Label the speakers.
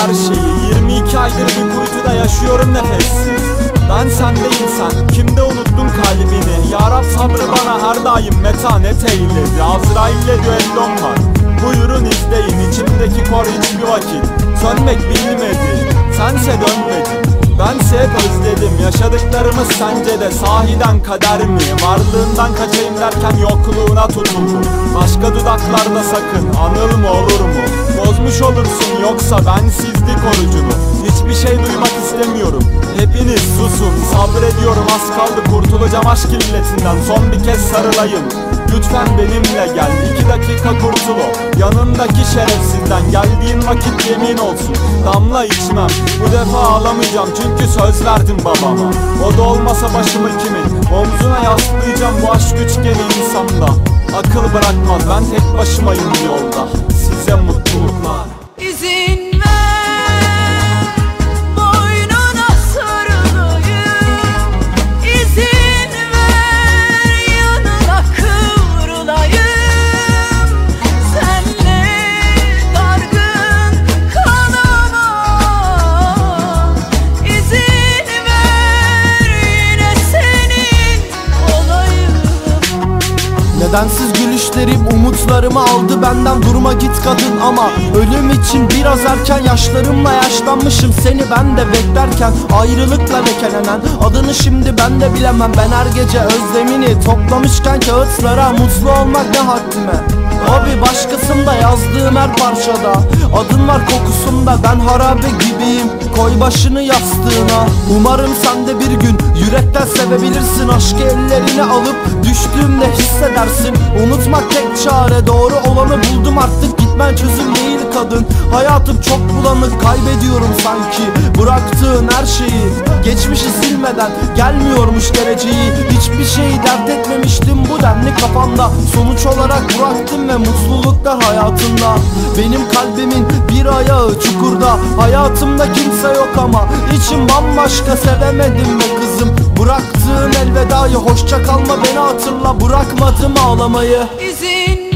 Speaker 1: İki aydır bir kuytuda yaşıyorum nefessiz. Ben sendeyim sen kimde unuttun kalbini? Ya Rab sabrı bana her daim metanet eyledi Azrail'le düellom var Buyurun izleyin. İçimdeki kor hiçbir vakit Sönmek bilmedi. Sense dönmedin Bense hep özledim. Yaşadıklarımız sence de sahiden kader mi? Varlığından kaçayım derken yokluğuna tutuldum Başka dudaklarda sakın anıl mı olur mu? Bozmuş olursun yoksa bensizlik orucunu Hiçbir şey duymak istemiyorum. Hepiniz susun sabrediyorum. Az kaldı kurtulacağım aşk illetinden. Son bir kez sarılayım. Lütfen benimle gel. İki dakika kurtul o. Yanındaki şerefsizden geldiğin vakit yemin olsun. Damla içmem. Bu defa ağlamayacağım çünkü söz verdim babama. O da olmasa başımı kimin? Omzuna yaslayacağım bu aşk üçgeni insanda Akıl bırakmaz. Ben tek başımayım yolda
Speaker 2: Nedensiz gülüşlerim umutlarımı aldı benden. Durma git kadın ama Ölüm için biraz erken. Yaşlarımla yaşlanmışım seni ben de beklerken. Ayrılıkla lekelenen adını şimdi ben de bilemem. Ben her gece özlemini toplamışken kağıtlara mutlu olmak ne haddime Abi başkasında yazdığım her parçada Adın var kokusunda ben harabe gibiyim. Koy başını yastığına. Umarım sen de bir gün yürekten sevebilirsin. Aşkı ellerine alıp düştüğümde hissedersin. Unutmak tek çare doğru olanı buldum artık. Gitmen çözüm değil kadın. Hayatım çok bulanık kaybediyorum sanki. Bıraktığın her şeyi Geçmişi silmeden gelmiyormuş geleceği. Hiçbir şeyi dert etmemiştim bu denli kafamda. Sonuç olarak bıraktım ve mutluluklar hayatında Benim kalbimin bir ayağı çukurda. Hayatımda kimse yok ama içim bambaşka. Sevemedim be kızım. Bıraktığın elvedayı hoşça kalma. Beni hatırla. Bırakmadım ağlamayı.
Speaker 3: İzin